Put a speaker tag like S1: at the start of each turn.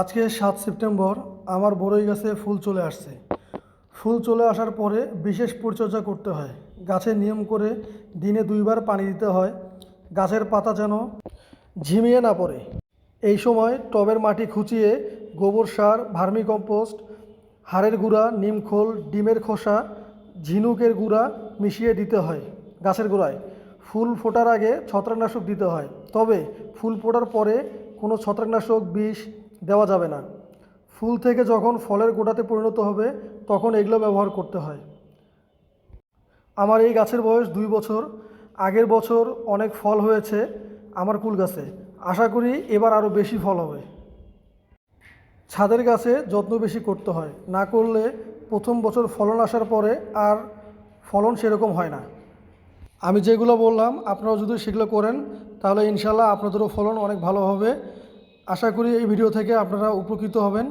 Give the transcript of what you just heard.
S1: আজকে সাত সেপ্টেম্বর, আমার বড়ই গাছে ফুল চলে আসছে। ফুল চলে আসার পরে বিশেষ পরিচর্যা করতে হয়। গাছে নিয়ম করে দিনে দুইবার পানি দিতে হয়। গাছের পাতা যেন ঝিমিয়ে না পড়ে। এই সময় টবের মাটি খুঁচিয়ে গোবর সার ভার্মি কম্পোস্ট হাড়ের গুঁড়া নিমখোল ডিমের খোসা, ঝিনুকের গুঁড়া মিশিয়ে দিতে হয় গাছের গোড়ায়। ফুল ফোটার আগে ছত্রাকনাশক দিতে হয়। তবে ফুল ফোটার পরে কোনো ছত্রাকনাশক বিষ দেওয়া যাবে না। ফুল থেকে যখন ফলের গোটাতে পরিণত হবে, তখন এগুলো ব্যবহার করতে হয়। আমার এই গাছের বয়স দুই বছর। আগের বছর অনেক ফল হয়েছে আমার কুল গাছে। আশা করি এবার আরও বেশি ফল হবে। ছাদের গাছে যত্ন বেশি করতে হয়। না করলে প্রথম বছর ফলন আসার পরে আর ফলন সেরকম হয় না। আমি যেগুলো বললাম আপনারা যদি সেগুলো করেন, তাহলে ইনশাল্লাহ আপনাদেরও ফলন অনেক ভালো হবে। আশা করি এই ভিডিও থেকে আপনারা উপকৃত হবেন।